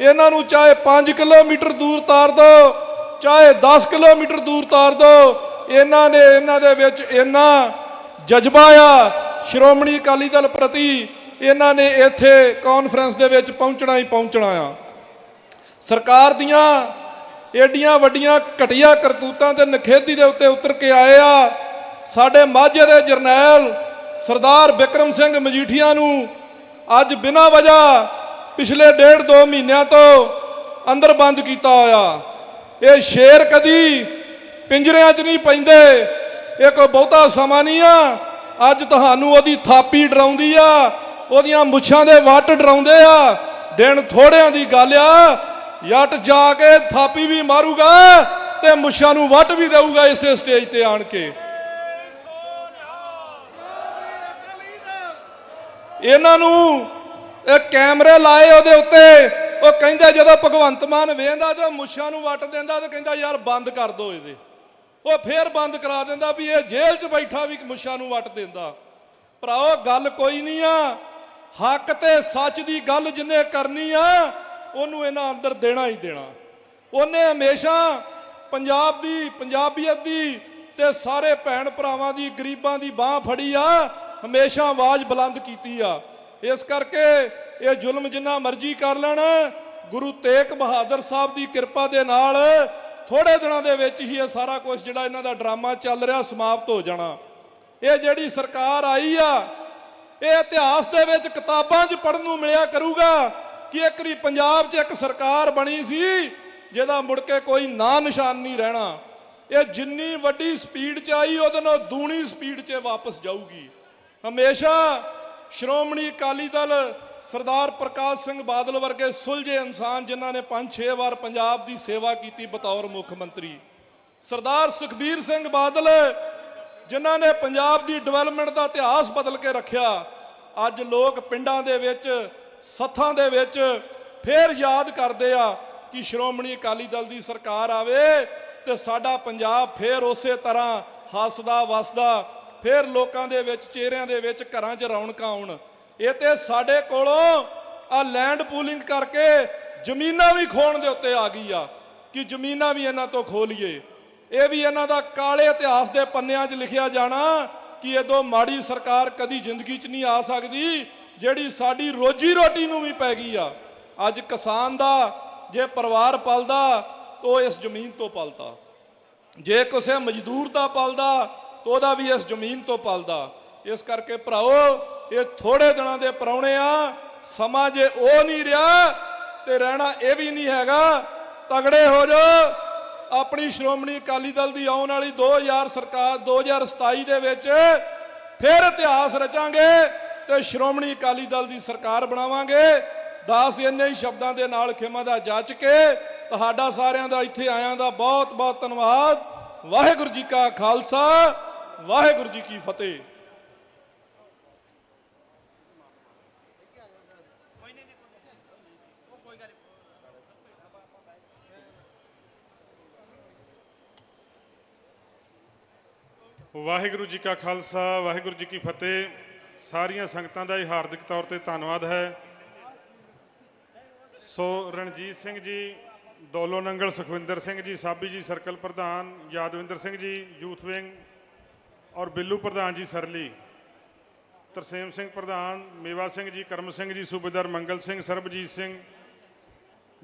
ਇਹਨਾਂ ਨੂੰ ਚਾਹੇ 5 ਕਿਲੋਮੀਟਰ ਦੂਰ ਤਾਰ ਦਿਓ, ਚਾਹੇ 10 ਕਿਲੋਮੀਟਰ ਦੂਰ ਤਾਰ ਦਿਓ, ਇਹਨਾਂ ਨੇ ਇਹਨਾਂ ਦੇ ਵਿੱਚ ਇੰਨਾ ਜਜ਼ਬਾ ਆ, ਸ਼੍ਰੋਮਣੀ ਅਕਾਲੀ ਦਲ ਪ੍ਰਤੀ ਇਹਨਾਂ ਨੇ ਇੱਥੇ ਕਾਨਫਰੰਸ ਦੇ ਵਿੱਚ ਪਹੁੰਚਣਾ ਹੀ ਪਹੁੰਚਣਾ ਆ। ਸਰਕਾਰ ਦੀਆਂ ਏਡੀਆਂ ਵੱਡੀਆਂ ਘਟੀਆ ਕਰਤੂਤਾਂ ਤੇ ਨਖੇਦੀ ਦੇ ਉੱਤੇ ਉਤਰ ਕੇ ਆਏ ਆ। ਸਾਡੇ ਮਾਝੇ ਦੇ ਜਰਨੈਲ ਸਰਦਾਰ ਬਿਕਰਮ ਸਿੰਘ ਮਜੀਠੀਆ ਨੂੰ ਅੱਜ ਬਿਨਾਂ ਵਜ੍ਹਾ ਪਿਛਲੇ ਡੇਢ ਦੋ ਮਹੀਨਿਆਂ ਤੋਂ ਅੰਦਰ ਬੰਦ ਕੀਤਾ ਹੋਇਆ। ਇਹ ਸ਼ੇਰ ਕਦੀ ਪਿੰਜਰਿਆਂ 'ਚ ਨਹੀਂ ਪੈਂਦੇ। ਇਹ ਕੋਈ ਬਹੁਤਾ ਸਮਾਂ ਨਹੀਂ ਆ। ਅੱਜ ਤੁਹਾਨੂੰ ਉਹਦੀ ਥਾਪੀ ਡਰਾਉਂਦੀ ਆ। ਉਹਦੀਆਂ ਮੁੱਛਾਂ ਦੇ ਵੱਟ ਡਰਾਉਂਦੇ ਆ। ਦਿਨ ਥੋੜਿਆਂ ਦੀ ਗੱਲ ਆ। ਜੱਟ ਜਾ ਕੇ ਥਾਪੀ ਵੀ ਮਾਰੂਗਾ ਤੇ ਮੁੱਛਾਂ ਨੂੰ ਵੱਟ ਵੀ ਦੇਊਗਾ ਇਸੇ ਸਟੇਜ ਤੇ ਆਣ ਕੇ। ਇਹਨਾਂ ਨੂੰ ਇਹ ਕੈਮਰੇ ਲਾਏ ਉਹਦੇ ਉੱਤੇ। ਉਹ ਕਹਿੰਦੇ ਜਦੋਂ ਭਗਵੰਤ ਮਾਨ ਵੇਂਦਾ ਤੇ ਮੁੱਛਾਂ ਨੂੰ ਵੱਟ ਦਿੰਦਾ, ਤੇ ਕਹਿੰਦਾ, ਯਾਰ, ਬੰਦ ਕਰ ਦਿਓ ਇਹਦੇ। ਉਹ ਫੇਰ ਬੰਦ ਕਰਾ ਦਿੰਦਾ ਵੀ ਇਹ ਜੇਲ੍ਹ 'ਚ ਬੈਠਾ ਵੀ ਮੁੱਛਾਂ ਨੂੰ ਵੱਟ ਦਿੰਦਾ। ਭਰਾਓ, ਗੱਲ ਕੋਈ ਨਹੀਂ ਆ। ਹੱਕ ਤੇ ਸੱਚ ਦੀ ਗੱਲ ਜਿੰਨੇ ਕਰਨੀ ਆ, ਉਹਨੂੰ ਇਹਨਾਂ ਅੰਦਰ ਦੇਣਾ ਹੀ ਦੇਣਾ। ਉਹਨੇ ਹਮੇਸ਼ਾ ਪੰਜਾਬ ਦੀ, ਪੰਜਾਬੀਅਤ ਦੀ ਤੇ ਸਾਰੇ ਭੈਣ ਭਰਾਵਾਂ ਦੀ, ਗਰੀਬਾਂ ਦੀ ਬਾਹ ਫੜੀ ਆ। ਹਮੇਸ਼ਾ ਆਵਾਜ਼ ਬੁਲੰਦ ਕੀਤੀ ਆ। ਇਸ ਕਰਕੇ ਇਹ ਜ਼ੁਲਮ ਜਿੰਨਾ ਮਰਜ਼ੀ ਕਰ ਲੈਣ, ਗੁਰੂ ਤੇਗ ਬਹਾਦਰ ਸਾਹਿਬ ਦੀ ਕਿਰਪਾ ਦੇ ਨਾਲ ਥੋੜੇ ਦਿਨਾਂ ਦੇ ਵਿੱਚ ਹੀ ਇਹ ਸਾਰਾ ਕੁਝ ਜਿਹੜਾ ਇਹਨਾਂ ਦਾ ਡਰਾਮਾ ਚੱਲ ਰਿਹਾ ਸਮਾਪਤ ਹੋ ਜਾਣਾ। ਇਹ ਜਿਹੜੀ ਸਰਕਾਰ ਆਈ ਆ, ਇਹ ਇਤਿਹਾਸ ਦੇ ਵਿੱਚ ਕਿਤਾਬਾਂ 'ਚ ਪੜਨ ਨੂੰ ਮਿਲਿਆ ਕਰੂਗਾ ਕਿ ਇੱਕ ਰੀ ਪੰਜਾਬ 'ਚ ਇੱਕ ਸਰਕਾਰ ਬਣੀ ਸੀ, ਜਿਹਦਾ ਮੁੜ ਕੇ ਕੋਈ ਨਾਂ ਨਿਸ਼ਾਨ ਨਹੀਂ ਰਹਿਣਾ। ਇਹ ਜਿੰਨੀ ਵੱਡੀ ਸਪੀਡ 'ਚ ਆਈ, ਉਹਦੇ ਨਾਲ ਦੂਣੀ ਸਪੀਡ 'ਚ ਵਾਪਸ ਜਾਊਗੀ। ਹਮੇਸ਼ਾ ਸ਼੍ਰੋਮਣੀ ਅਕਾਲੀ ਦਲ ਸਰਦਾਰ ਪ੍ਰਕਾਸ਼ ਸਿੰਘ ਬਾਦਲ ਵਰਗੇ ਸੁਲਝੇ ਇਨਸਾਨ ਜਿਨ੍ਹਾਂ ਨੇ 5-6 ਵਾਰ ਪੰਜਾਬ ਦੀ ਸੇਵਾ ਕੀਤੀ ਬਤੌਰ ਮੁੱਖ ਮੰਤਰੀ। ਸਰਦਾਰ ਸੁਖਬੀਰ ਸਿੰਘ ਬਾਦਲ, ਜਿਨ੍ਹਾਂ ਨੇ ਪੰਜਾਬ ਦੀ ਡਿਵੈਲਪਮੈਂਟ ਦਾ ਇਤਿਹਾਸ ਬਦਲ ਕੇ ਰੱਖਿਆ, ਅੱਜ ਲੋਕ ਪਿੰਡਾਂ ਦੇ ਵਿੱਚ, ਸੱਥਾਂ ਦੇ ਵਿੱਚ ਫੇਰ ਯਾਦ ਕਰਦੇ ਆ ਕਿ ਸ਼੍ਰੋਮਣੀ ਅਕਾਲੀ ਦਲ ਦੀ ਸਰਕਾਰ ਆਵੇ ਤੇ ਸਾਡਾ ਪੰਜਾਬ ਫੇਰ ਉਸੇ ਤਰ੍ਹਾਂ ਹੱਸਦਾ ਵਸਦਾ ਫਿਰ ਲੋਕਾਂ ਦੇ ਵਿੱਚ, ਚਿਹਰਿਆਂ ਦੇ ਵਿੱਚ, ਘਰਾਂ 'ਚ ਰੌਣਕਾਂ ਆਉਣ। ਇਹ ਤੇ ਸਾਡੇ ਕੋਲੋਂ ਆ ਲੈਂਡ ਪੂਲਿੰਗ ਕਰਕੇ ਜ਼ਮੀਨਾਂ ਵੀ ਖੋਣ ਦੇ ਉੱਤੇ ਆ ਗਈ ਆ, ਕਿ ਜ਼ਮੀਨਾਂ ਵੀ ਇਹਨਾਂ ਤੋਂ ਖੋ ਲਈਏ ਇਹ ਵੀ ਇਹਨਾਂ ਦਾ ਕਾਲੇ ਇਤਿਹਾਸ ਦੇ ਪੰਨਿਆਂ 'ਚ ਲਿਖਿਆ ਜਾਣਾ ਕਿ ਇਦੋਂ ਮਾੜੀ ਸਰਕਾਰ ਕਦੀ ਜ਼ਿੰਦਗੀ 'ਚ ਨਹੀਂ ਆ ਸਕਦੀ, ਜਿਹੜੀ ਸਾਡੀ ਰੋਜੀ ਰੋਟੀ ਨੂੰ ਵੀ ਪੈ ਗਈ ਆ। ਅੱਜ ਕਿਸਾਨ ਦਾ, ਜੇ ਪਰਿਵਾਰ ਪਲਦਾ, ਤਾਂ ਇਸ ਜ਼ਮੀਨ ਤੋਂ ਪਲਦਾ। ਜੇ ਕਿਸੇ ਮਜ਼ਦੂਰ ਦਾ ਪਲਦਾ ਤਾਂ ਉਹਦਾ ਵੀ ਇਸ ਜ਼ਮੀਨ ਤੋਂ ਪਲਦਾ। ਇਸ ਕਰਕੇ ਭਰਾਓ, ਇਹ ਥੋੜੇ ਦਿਨਾਂ ਦੇ ਪਰੌਣੇ ਆ, ਸਮਾਂ ਜੇ ਉਹ ਨਹੀਂ ਰਿਹਾ ਤੇ ਰਹਿਣਾ ਇਹ ਵੀ ਨਹੀਂ ਹੈਗਾ। ਤਗੜੇ ਹੋ ਜਾਓ ਆਪਣੀ ਸ਼੍ਰੋਮਣੀ ਅਕਾਲੀ ਦਲ ਦੀ ਆਉਣ ਵਾਲੀ 2000 ਸਰਕਾਰ 2027 ਦੇ ਵਿੱਚ ਫਿਰ ਇਤਿਹਾਸ ਰਚਾਂਗੇ ਤੇ ਸ਼੍ਰੋਮਣੀ ਅਕਾਲੀ ਦਲ ਦੀ ਸਰਕਾਰ ਬਣਾਵਾਂਗੇ। ਦਾਸ ਇੰਨੇ ਹੀ ਸ਼ਬਦਾਂ ਦੇ ਨਾਲ ਖਿਮਾ ਦਾ ਜੱਜ ਕੇ ਤੁਹਾਡਾ ਸਾਰਿਆਂ ਦਾ ਇੱਥੇ ਆਇਆਂ ਦਾ ਬਹੁਤ ਬਹੁਤ ਧੰਨਵਾਦ। ਵਾਹਿਗੁਰੂ ਜੀ ਕਾ ਖਾਲਸਾ। ਵਾਹਿਗੁਰੂ ਜੀ ਕੀ ਫਤਿਹ। ਵਾਹਿਗੁਰੂ ਜੀ ਕਾ ਖਾਲਸਾ, ਵਾਹਿਗੁਰੂ ਜੀ ਕੀ ਫਤਿਹ। ਸਾਰੀਆਂ ਸੰਗਤਾਂ ਦਾ ਇਹ ਹਾਰਦਿਕ ਤੌਰ ਤੇ ਧੰਨਵਾਦ ਹੈ। ਸੋ ਰਣਜੀਤ ਸਿੰਘ ਜੀ, ਦੋਲੋ ਨੰਗਲ, ਸੁਖਵਿੰਦਰ ਸਿੰਘ ਜੀ, ਸਾਬੀ ਜੀ, ਸਰਕਲ ਪ੍ਰਧਾਨ, ਯਾਦਵਿੰਦਰ ਸਿੰਘ ਜੀ ਯੂਥ ਵਿੰਗ ਔਰ ਬਿੱਲੂ ਪ੍ਰਧਾਨ ਜੀ ਸਰਲੀ, ਤਰਸੇਮ ਸਿੰਘ ਪ੍ਰਧਾਨ, ਮੇਵਾ ਸਿੰਘ ਜੀ, ਕਰਮ ਸਿੰਘ ਜੀ, ਸੂਬੇਦਾਰ ਮੰਗਲ ਸਿੰਘ, ਸਰਬਜੀਤ ਸਿੰਘ,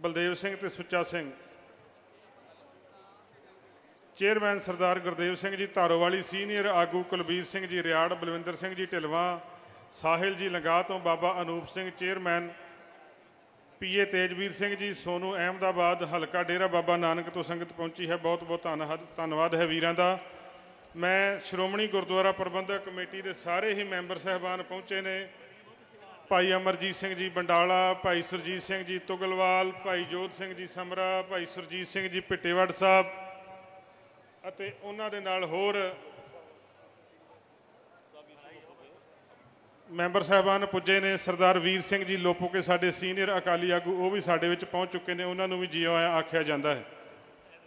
ਬਲਦੇਵ ਸਿੰਘ ਤੇ ਸੁੱਚਾ ਸਿੰਘ। ਚੇਅਰਮੈਨ ਸਰਦਾਰ ਗੁਰਦੇਵ ਸਿੰਘ ਜੀ, ਧਾਰੋਵਾਲੀ ਸੀਨੀਅਰ ਆਗੂ ਕੁਲਬੀਰ ਸਿੰਘ ਜੀ, ਰਿਆੜ, ਬਲਵਿੰਦਰ ਸਿੰਘ ਜੀ, ਢਿਲਵਾ, ਸਾਹਿਲ ਜੀ, ਲੰਗਾ ਤੋਂ ਬਾਬਾ ਅਨੂਪ ਸਿੰਘ, ਚੇਅਰਮੈਨ ਪੀਏ ਤੇਜਵੀਰ ਸਿੰਘ ਜੀ, ਸੋਨੂ ਅਹਿਮਦਾਬਾਦ, ਹਲਕਾ ਡੇਰਾ ਬਾਬਾ ਨਾਨਕ ਤੋਂ ਸੰਗਤ ਪਹੁੰਚੀ ਹੈ। ਬਹੁਤ ਬਹੁਤ ਧੰਨਵਾਦ ਧੰਨਵਾਦ ਹੈ ਵੀਰਾਂ ਦਾ। ਮੈਂ ਸ਼੍ਰੋਮਣੀ ਗੁਰਦੁਆਰਾ ਪ੍ਰਬੰਧਕ ਕਮੇਟੀ ਦੇ ਸਾਰੇ ਹੀ ਮੈਂਬਰ ਸਹਿਬਾਨ ਪਹੁੰਚੇ ਨੇ। ਭਾਈ ਅਮਰਜੀਤ ਸਿੰਘ ਜੀ ਬੰਡਾਲਾ, ਭਾਈ ਸੁਰਜੀਤ ਸਿੰਘ ਜੀ ਤੁਗਲਵਾਲ, ਭਾਈ ਜੋਤ ਸਿੰਘ ਜੀ ਸਮਰਾ, ਭਾਈ ਸੁਰਜੀਤ ਸਿੰਘ ਜੀ ਪਿੱਟੇਵੜ ਸਾਹਿਬ ਅਤੇ ਉਹਨਾਂ ਦੇ ਨਾਲ ਹੋਰ ਮੈਂਬਰ ਸਾਹਿਬਾਨ ਪੁੱਜੇ ਨੇ। ਸਰਦਾਰ ਵੀਰ ਸਿੰਘ ਜੀ ਲੋਪੋ ਕੇ ਸਾਡੇ ਸੀਨੀਅਰ ਅਕਾਲੀ ਆਗੂ, ਉਹ ਵੀ ਸਾਡੇ ਵਿੱਚ ਪਹੁੰਚ ਚੁੱਕੇ ਨੇ। ਉਹਨਾਂ ਨੂੰ ਵੀ ਜੀ ਆਇਆਂ ਆਖਿਆ ਜਾਂਦਾ ਹੈ।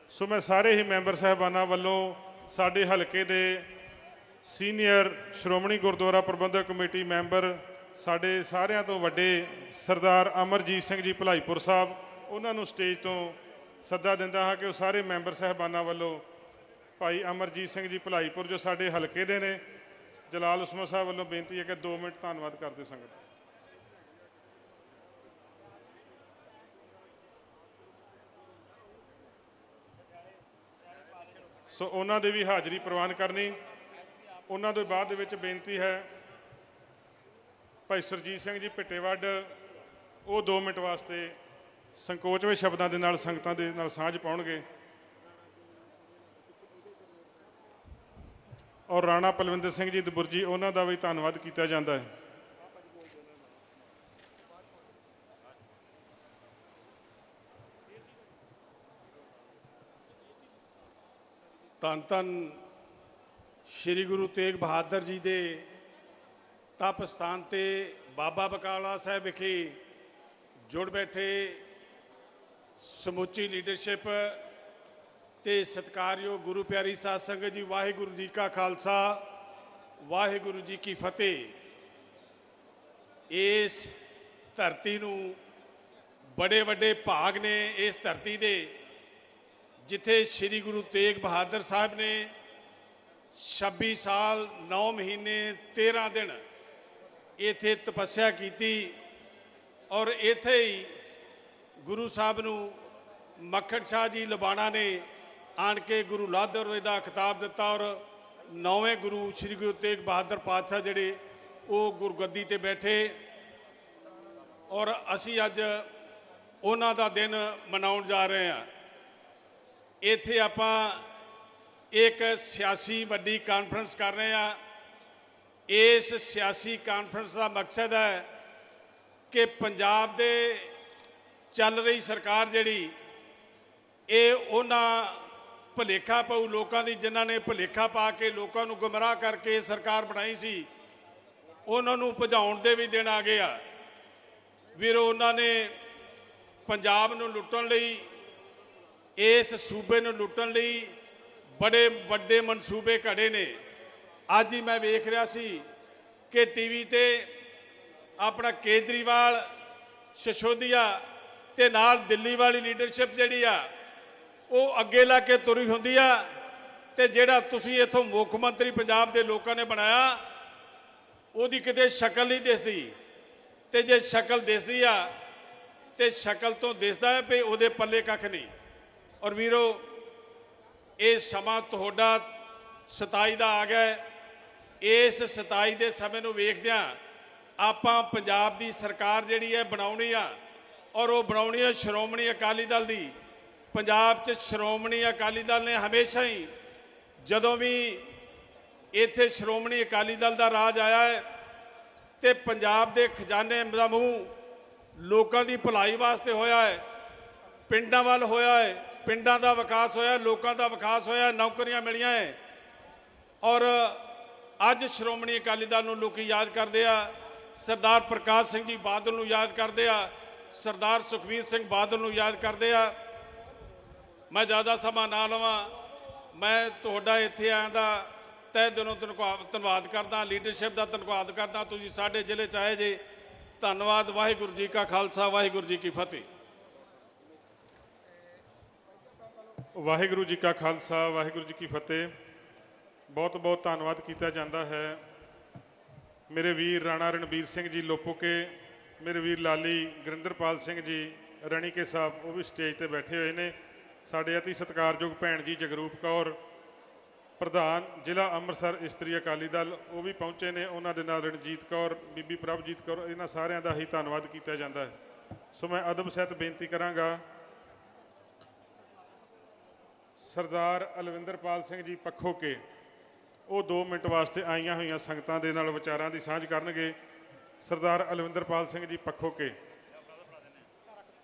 ਸੋ ਮੈਂ ਸਾਰੇ ਹੀ ਮੈਂਬਰ ਸਾਹਿਬਾਨਾਂ ਵੱਲੋਂ ਸਾਡੇ ਹਲਕੇ ਦੇ senior Shiromani Gurdwara Prabandhak committee member, ਸਾਡੇ ਸਾਰਿਆਂ ਤੋਂ ਵੱਡੇ ਸਰਦਾਰ ਅਮਰਜੀਤ ਸਿੰਘ ਜੀ ਭਲਾਈਪੁਰ ਸਾਹਿਬ, ਉਹਨਾਂ ਨੂੰ ਸਟੇਜ ਤੋਂ ਸੱਦਾ ਦਿੰਦਾ ਹਾਂ ਕਿ ਉਹ ਸਾਰੇ ਮੈਂਬਰ ਸਹਿਬਾਨਾਂ ਵੱਲੋਂ ਭਾਈ ਅਮਰਜੀਤ ਸਿੰਘ ਜੀ ਭਲਾਈਪੁਰ, ਜੋ ਸਾਡੇ ਹਲਕੇ ਦੇ ਨੇ, ਜਲਾਲ ਉਸਮਾ ਸਾਹਿਬ ਵੱਲੋਂ ਬੇਨਤੀ ਹੈ ਕਿ 2 ਮਿੰਟ ਧੰਨਵਾਦ ਕਰਦੇ ਸੰਗਤ। ਸੋ ਉਹਨਾਂ ਦੇ ਵੀ ਹਾਜ਼ਰੀ ਪ੍ਰਵਾਨ ਕਰਨੀ। ਉਹਨਾਂ ਦੇ ਬਾਅਦ ਦੇ ਵਿੱਚ ਬੇਨਤੀ ਹੈ, ਭਾਈ ਸਰਜੀਤ ਸਿੰਘ ਜੀ ਪਿੱਟੇਵੱਡ, ਉਹ 2 ਮਿੰਟ ਵਾਸਤੇ ਸੰਕੋਚਵੇਂ ਸ਼ਬਦਾਂ ਦੇ ਨਾਲ, ਸੰਗਤਾਂ ਦੇ ਨਾਲ ਸਾਂਝ ਪਾਉਣਗੇ। ਔਰ ਰਾਣਾ ਪਲਵਿੰਦਰ ਸਿੰਘ ਜੀ ਦਬੁਰਜੀ ਉਹਨਾਂ ਦਾ ਵੀ ਧੰਨਵਾਦ ਕੀਤਾ ਜਾਂਦਾ ਹੈ। ਧੰਨ ਧੰਨ ਸ੍ਰੀ ਗੁਰੂ ਤੇਗ ਬਹਾਦਰ ਜੀ ਦੇ ਤਪ ਸਥਾਨ ਤੇ ਬਾਬਾ ਬਕਾਲਾ ਸਾਹਿਬ ਵਿਖੇ ਜੁੜ ਬੈਠੇ ਸਮੁੱਚੀ ਲੀਡਰਸ਼ਿਪ ਤੇ ਸਤਿਕਾਰਯੋਗ ਗੁਰੂ ਪਿਆਰੀ ਸਾਧ ਸੰਗਤ ਜੀ, ਵਾਹਿਗੁਰੂ ਜੀ ਕਾ ਖਾਲਸਾ, ਵਾਹਿਗੁਰੂ ਜੀ ਕੀ ਫਤਿਹ। ਇਸ ਧਰਤੀ ਨੂੰ ਬੜੇ ਵੱਡੇ ਭਾਗ ਨੇ ਇਸ ਧਰਤੀ ਦੇ ਜਿੱਥੇ ਸ੍ਰੀ ਗੁਰੂ ਤੇਗ ਬਹਾਦਰ ਸਾਹਿਬ ਨੇ 26 ਸਾਲ 9 ਮਹੀਨੇ 13 ਦਿਨ ਇੱਥੇ ਤਪੱਸਿਆ ਕੀਤੀ ਔਰ ਇੱਥੇ ਹੀ ਗੁਰੂ ਸਾਹਿਬ ਨੂੰ ਮੱਖਣ ਸ਼ਾਹ ਜੀ ਲਬਾਣਾ ਨੇ ਆਣ ਕੇ ਗੁਰੂ ਲਾਦਰ ਰੋਏ ਦਾ ਖਿਤਾਬ ਦਿੱਤਾ ਔਰ ਨੌਵੇਂ ਗੁਰੂ ਸ੍ਰੀ ਗੁਰੂ ਤੇਗ ਬਹਾਦਰ ਪਾਤਸ਼ਾਹ ਜਿਹੜੇ ਉਹ ਗੁਰਗੱਦੀ ਤੇ ਬੈਠੇ ਔਰ ਅਸੀਂ ਅੱਜ ਉਹਨਾਂ ਦਾ ਦਿਨ ਮਨਾਉਣ ਜਾ ਰਹੇ ਹਾਂ। ਇੱਥੇ ਆਪਾਂ ਇੱਕ ਸਿਆਸੀ ਵੱਡੀ ਕਾਨਫਰੰਸ ਕਰ ਰਹੇ ਹਾਂ। ਇਸ ਸਿਆਸੀ ਕਾਨਫਰੰਸ ਦਾ ਮਕਸਦ ਹੈ ਕਿ ਪੰਜਾਬ ਦੇ ਚੱਲ ਰਹੀ ਸਰਕਾਰ ਜਿਹੜੀ, ਇਹ ਉਹਨਾਂ ਭੁਲੇਖਾ ਪਾਉ ਲੋਕਾਂ ਦੀ, ਜਿਨ੍ਹਾਂ ਨੇ ਭੁਲੇਖਾ ਪਾ ਕੇ ਲੋਕਾਂ ਨੂੰ ਗੁੰਮਰਾਹ ਕਰਕੇ ਸਰਕਾਰ ਬਣਾਈ ਸੀ, ਉਹਨਾਂ ਨੂੰ ਭਜਾਉਣ ਦੇ ਵੀ ਦਿਨ ਆ ਗਏ ਆ ਵੀਰੋ, ਉਹਨਾਂ ਨੇ ਪੰਜਾਬ ਨੂੰ ਲੁੱਟਣ ਲਈ ਇਸ ਸੂਬੇ ਨੂੰ ਲੁੱਟਣ ਲਈ ਬੜੇ ਵੱਡੇ ਮਨਸੂਬੇ ਘੜੇ ਨੇ। ਅੱਜ ਹੀ ਮੈਂ ਵੇਖ ਰਿਹਾ ਸੀ ਕਿ ਟੀਵੀ ਤੇ ਆਪਣਾ ਕੇਜਰੀਵਾਲ, ਸ਼ਸ਼ੋਦੀਆ ਤੇ ਨਾਲ ਦਿੱਲੀ ਵਾਲੀ ਲੀਡਰਸ਼ਿਪ ਜਿਹੜੀ ਆ, ਉਹ ਅੱਗੇ ਲਾ ਕੇ ਤੁਰੀ ਹੁੰਦੀ ਆ ਤੇ ਜਿਹੜਾ ਤੁਸੀਂ ਇਥੋਂ ਮੁੱਖ ਮੰਤਰੀ ਪੰਜਾਬ ਦੇ ਲੋਕਾਂ ਨੇ ਬਣਾਇਆ, ਉਹਦੀ ਕਿਤੇ ਸ਼ਕਲ ਨਹੀਂ ਦਿਸਦੀ। ਤੇ ਜੇ ਸ਼ਕਲ ਦਿਸਦੀ ਆ, ਤੇ ਸ਼ਕਲ ਤੋਂ ਦਿਸਦਾ ਹੈ ਵੀ ਉਹਦੇ ਪੱਲੇ ਕੱਖ ਨਹੀਂ। ਔਰ ਵੀਰੋ, ਇਹ ਸਮਾਂ ਤੁਹਾਡਾ 27 ਦਾ ਆ ਗਿਆ ਇਸ 27 ਦੇ ਸਮੇਂ ਨੂੰ ਵੇਖਦਿਆਂ ਆਪਾਂ ਪੰਜਾਬ ਦੀ ਸਰਕਾਰ ਜਿਹੜੀ ਹੈ ਬਣਾਉਣੀ ਆ, ਔਰ ਉਹ ਬਣਾਉਣੀ ਹੈ ਸ਼੍ਰੋਮਣੀ ਅਕਾਲੀ ਦਲ ਦੀ। ਪੰਜਾਬ 'ਚ ਸ਼੍ਰੋਮਣੀ ਅਕਾਲੀ ਦਲ ਨੇ ਹਮੇਸ਼ਾ ਹੀ ਜਦੋਂ ਵੀ ਇੱਥੇ ਸ਼੍ਰੋਮਣੀ ਅਕਾਲੀ ਦਲ ਦਾ ਰਾਜ ਆਇਆ ਹੈ, ਤੇ ਪੰਜਾਬ ਦੇ ਖਜ਼ਾਨੇ ਦਾ ਮੂੰਹ ਲੋਕਾਂ ਦੀ ਭਲਾਈ ਵਾਸਤੇ ਹੋਇਆ ਹੈ, ਪਿੰਡਾਂ ਵੱਲ ਹੋਇਆ ਹੈ ਪਿੰਡਾਂ ਦਾ ਵਿਕਾਸ ਹੋਇਆ, ਲੋਕਾਂ ਦਾ ਵਿਕਾਸ ਹੋਇਆ, ਨੌਕਰੀਆਂ ਮਿਲੀਆਂ ਹੈ ਔਰ ਅੱਜ ਸ਼੍ਰੋਮਣੀ ਅਕਾਲੀ ਦਲ ਨੂੰ ਲੋਕੀ ਯਾਦ ਕਰਦੇ ਆ, ਸਰਦਾਰ ਪ੍ਰਕਾਸ਼ ਸਿੰਘ ਜੀ ਬਾਦਲ ਨੂੰ ਯਾਦ ਕਰਦੇ ਆ, ਸਰਦਾਰ ਸੁਖਵੀਰ ਸਿੰਘ ਬਾਦਲ ਨੂੰ ਯਾਦ ਕਰਦੇ ਆ। ਮੈਂ ਜ਼ਿਆਦਾ ਸਮਾਂ ਨਾ ਲਵਾਂ, ਮੈਂ ਤੁਹਾਡਾ ਇੱਥੇ ਆਇਆ ਦਾ ਤਹਿ ਦਿਲੋਂ ਧੰਨਵਾਦ ਧੰਨਵਾਦ ਕਰਦਾ, ਲੀਡਰਸ਼ਿਪ ਦਾ ਧੰਨਵਾਦ ਕਰਦਾ। ਤੁਸੀਂ ਸਾਡੇ ਜ਼ਿਲ੍ਹੇ ਚ ਆਏ ਜੇ, ਧੰਨਵਾਦ, ਵਾਹਿਗੁਰੂ ਜੀ ਕਾ ਖਾਲਸਾ, ਵਾਹਿਗੁਰੂ ਜੀ ਕੀ ਫਤਿਹ। ਵਾਹਿਗੁਰੂ ਜੀ ਕਾ ਖਾਲਸਾ, ਵਾਹਿਗੁਰੂ ਜੀ ਕੀ ਫਤਿਹ। ਬਹੁਤ ਬਹੁਤ ਧੰਨਵਾਦ ਕੀਤਾ ਜਾਂਦਾ ਹੈ। ਮੇਰੇ ਵੀਰ ਰਾਣਾ ਰਣਬੀਰ ਸਿੰਘ ਜੀ ਲੋਪੋਕੇ, ਮੇਰੇ ਵੀਰ ਲਾਲੀ ਗੁਰਿੰਦਰਪਾਲ ਸਿੰਘ ਜੀ ਰਣੀਕੇ ਸਾਹਿਬ, ਉਹ ਵੀ ਸਟੇਜ ਤੇ ਬੈਠੇ ਹੋਏ ਨੇ। ਸਾਡੇ ਅਤੀ ਸਤਿਕਾਰਯੋਗ ਭੈਣ ਜੀ ਜਗਰੂਪ ਕੌਰ, ਪ੍ਰਧਾਨ ਜ਼ਿਲ੍ਹਾ ਅੰਮ੍ਰਿਤਸਰ ਇਸਤਰੀ ਅਕਾਲੀ ਦਲ, ਉਹ ਵੀ ਪਹੁੰਚੇ ਨੇ। ਉਹਨਾਂ ਦੇ ਨਾਲ ਰਣਜੀਤ ਕੌਰ, ਬੀਬੀ ਪ੍ਰਭਜੀਤ ਕੌਰ, ਇਹਨਾਂ ਸਾਰਿਆਂ ਦਾ ਹੀ ਧੰਨਵਾਦ ਕੀਤਾ ਜਾਂਦਾ ਹੈ। ਸੋ ਮੈਂ ਅਦਬ ਸਹਿਤ ਬੇਨਤੀ ਕਰਾਂਗਾ ਸਰਦਾਰ ਅਲਵਿੰਦਰਪਾਲ ਸਿੰਘ ਜੀ ਪੱਖੋ ਕੇ ਉਹ 2 ਮਿੰਟ ਵਾਸਤੇ ਆਈਆਂ ਹੋਈਆਂ ਸੰਗਤਾਂ ਦੇ ਨਾਲ ਵਿਚਾਰਾਂ ਦੀ ਸਾਂਝ ਕਰਨਗੇ। ਸਰਦਾਰ ਅਲਵਿੰਦਰਪਾਲ ਸਿੰਘ ਜੀ ਪੱਖੋ ਕੇ।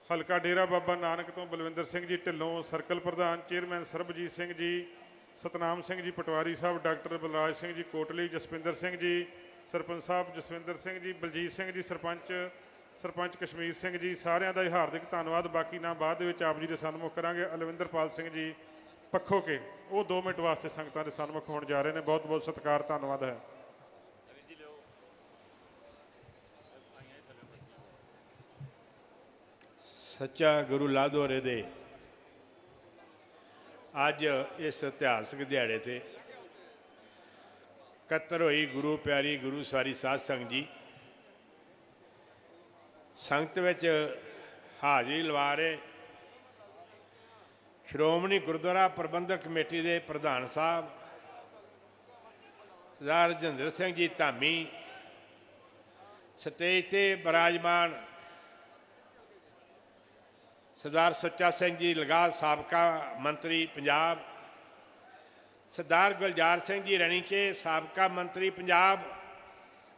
ਹਲਕਾ ਡੇਰਾ ਬਾਬਾ ਨਾਨਕ ਤੋਂ ਬਲਵਿੰਦਰ ਸਿੰਘ ਜੀ ਢਿੱਲੋਂ, ਸਰਕਲ ਪ੍ਰਧਾਨ ਚੇਅਰਮੈਨ ਸਰਬਜੀਤ ਸਿੰਘ ਜੀ, ਸਤਨਾਮ ਸਿੰਘ ਜੀ ਪਟਵਾਰੀ ਸਾਹਿਬ, ਡਾਕਟਰ ਬਲਰਾਜ ਸਿੰਘ ਜੀ ਕੋਟਲੀ ਜਸਵਿੰਦਰ ਸਿੰਘ ਜੀ, ਸਰਪੰਚ ਸਾਹਿਬ ਜਸਵਿੰਦਰ ਸਿੰਘ ਜੀ, ਬਲਜੀਤ ਸਿੰਘ ਜੀ, ਸਰਪੰਚ ਸਰਪੰਚ ਕਸ਼ਮੀਰ ਸਿੰਘ ਜੀ, ਸਾਰਿਆਂ ਦਾ ਹੀ ਹਾਰਦਿਕ ਧੰਨਵਾਦ। ਬਾਕੀ ਨਾਮ ਬਾਅਦ ਦੇ ਵਿੱਚ ਆਪ ਜੀ ਦੇ ਸਨਮੁਖ ਕਰਾਂਗੇ। ਅਲਵਿੰਦਰਪਾਲ ਸਿੰਘ ਜੀ ਪੱਖੋ ਕੇ ਉਹ 2 ਮਿੰਟ ਵਾਸਤੇ ਸੰਗਤਾਂ ਦੇ ਸਨਮੁਖ ਹੋਣ ਜਾ ਰਹੇ ਨੇ। ਬਹੁਤ ਬਹੁਤ ਸਤਿਕਾਰ, ਧੰਨਵਾਦ ਹੈ। ਸੱਚਾ ਗੁਰੂ ਲਾਦੋਰੇ ਦੇ ਅੱਜ ਇਸ ਇਤਿਹਾਸਕ ਦਿਹਾੜੇ ਤੇ ਇਕੱਤਰ ਹੋਈ ਗੁਰੂ ਪਿਆਰੀ ਗੁਰੂ ਸਾਰੀ ਸਾਧ ਸੰਗਤ ਜੀ। ਸੰਗਤ ਵਿੱਚ ਹਾਜ਼ਰੀ ਲਵਾ ਰਹੇ ਸ਼੍ਰੋਮਣੀ ਗੁਰਦੁਆਰਾ ਪ੍ਰਬੰਧਕ ਕਮੇਟੀ ਦੇ ਪ੍ਰਧਾਨ ਸਾਹਿਬ ਸਰਦਾਰ ਰਜਿੰਦਰ ਸਿੰਘ ਜੀ ਧਾਮੀ, ਸਟੇਜ ਤੇ ਬਰਾਜਮਾਨ ਸਰਦਾਰ ਸੱਚਾ ਸਿੰਘ ਜੀ ਲਗਾ ਸਾਬਕਾ ਮੰਤਰੀ ਪੰਜਾਬ, ਸਰਦਾਰ ਗੁਲਜ਼ਾਰ ਸਿੰਘ ਜੀ ਰਣੀਕੇ ਸਾਬਕਾ ਮੰਤਰੀ ਪੰਜਾਬ,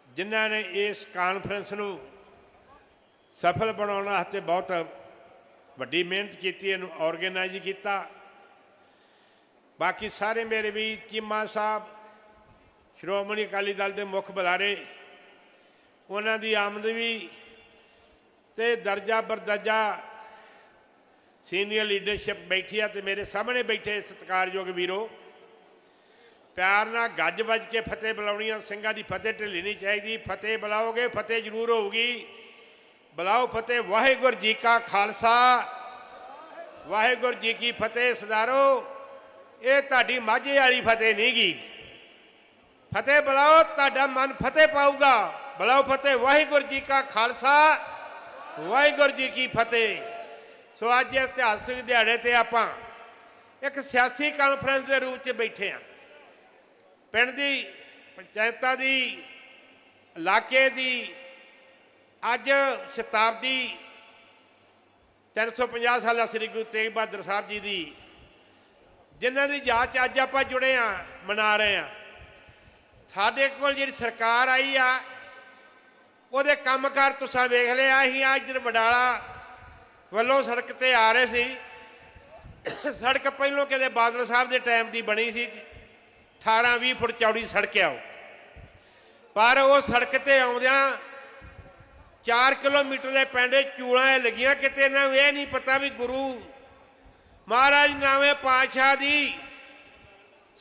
ਜਿਨ੍ਹਾਂ ਨੇ ਇਸ ਕਾਨਫਰੰਸ ਨੂੰ ਸਫਲ ਬਣਾਉਣ ਵਾਸਤੇ ਬਹੁਤ ਵੱਡੀ ਮਿਹਨਤ ਕੀਤੀ, ਇਹਨੂੰ ਆਰਗੇਨਾਈਜ਼ ਕੀਤਾ। ਬਾਕੀ ਸਾਰੇ ਮੇਰੇ ਵੀ ਚੀਮਾ ਸਾਹਿਬ, ਸ਼੍ਰੋਮਣੀ ਅਕਾਲੀ ਦਲ ਦੇ ਮੁੱਖ ਬੁਲਾਰੇ, ਉਹਨਾਂ ਦੀ ਆਮਦ ਵੀ ਤੇ ਦਰਜਾ ਬਰਦਰਜਾ ਸੀਨੀਅਰ ਲੀਡਰਸ਼ਿਪ ਬੈਠੀ ਆ ਤੇ ਮੇਰੇ ਸਾਹਮਣੇ ਬੈਠੇ ਸਤਿਕਾਰਯੋਗ ਵੀਰੋ। ਪਿਆਰ ਨਾਲ ਗੱਜ ਵੱਜ ਕੇ ਫਤਿਹ ਬੁਲਾਉਣੀਆਂ ਸਿੰਘਾਂ ਦੀ ਫਤਿਹ ਢਿੱਲੀ ਨਹੀਂ ਚਾਹੀਦੀ, ਫਤਿਹ ਬੁਲਾਓਗੇ, ਫਤਿਹ ਜ਼ਰੂਰ ਹੋਊਗੀ। ਬੁਲਾਓ ਫਤਿਹ, ਵਾਹਿਗੁਰੂ ਜੀ ਕਾ ਖਾਲਸਾ। ਵਾਹਿਗੁਰੂ ਜੀ ਕੀ ਫਤਿਹ ਸਰਦਾਰੋ ਇਹ ਤੁਹਾਡੀ ਮਾਝੇ ਵਾਲੀ ਫਤਿਹ ਨਹੀਂ ਗੀ। ਫਤਿਹ ਬੁਲਾਓ ਤੁਹਾਡਾ ਮਨ ਫਤਿਹ ਪਾਊਗਾ। ਬੁਲਾਓ ਫਤਿਹ, ਵਾਹਿਗੁਰੂ ਜੀ ਕਾ ਖਾਲਸਾ। ਵਾਹਿਗੁਰੂ ਜੀ ਕੀ ਫਤਿਹ। ਸੋ ਅੱਜ ਇਤਿਹਾਸਿਕ ਦਿਹਾੜੇ ਤੇ ਆਪਾਂ ਇੱਕ ਸਿਆਸੀ ਕਾਨਫਰੰਸ ਦੇ ਰੂਪ 'ਚ ਬੈਠੇ ਆ। ਪਿੰਡ ਦੀ ਪੰਚਾਇਤਾਂ ਦੀ, ਇਲਾਕੇ ਦੀ ਅੱਜ ਸ਼ਤਾਬਦੀ 350 ਸਾਲਾ ਸ੍ਰੀ ਗੁਰੂ ਤੇਗ ਬਹਾਦਰ ਸਾਹਿਬ ਜੀ ਦੀ, ਜਿਨ੍ਹਾਂ ਦੀ ਯਾਦ 'ਚ ਅੱਜ ਆਪਾਂ ਜੁੜੇ ਆ ਮਨਾ ਰਹੇ ਆ ਸਾਡੇ ਕੋਲ ਜਿਹੜੀ ਸਰਕਾਰ ਆਈ ਆ, ਉਹਦੇ ਕੰਮਕਾਰ ਤੁਸੀਂ ਵੇਖ ਲਿਆ, ਅਸੀਂ ਅੱਜ ਦਿਨ ਵਡਾਲਾ ਵੱਲੋਂ ਸੜਕ ਤੇ ਆ ਰਹੇ ਸੀ। ਸੜਕ ਪਹਿਲੋਂ ਕਿਤੇ ਬਾਦਲ ਸਾਹਿਬ ਦੇ ਟਾਈਮ ਦੀ ਬਣੀ ਸੀ 18 20 ਫੁੱਟ ਚੌੜੀ ਸੜਕ ਆ ਉਹ। ਪਰ ਉਹ ਸੜਕ ਤੇ ਆਉਂਦਿਆਂ 4 ਕਿਲੋਮੀਟਰ ਦੇ ਪੈਂਡੇ ਚੂਲਾਂ ਇਹ ਲੱਗੀਆਂ ਕਿਤੇ ਇਹਨਾਂ ਨੂੰ ਇਹ ਨਹੀਂ ਪਤਾ ਵੀ ਗੁਰੂ ਮਹਾਰਾਜ ਨਾਵੇਂ ਪਾਤਸ਼ਾਹ ਦੀ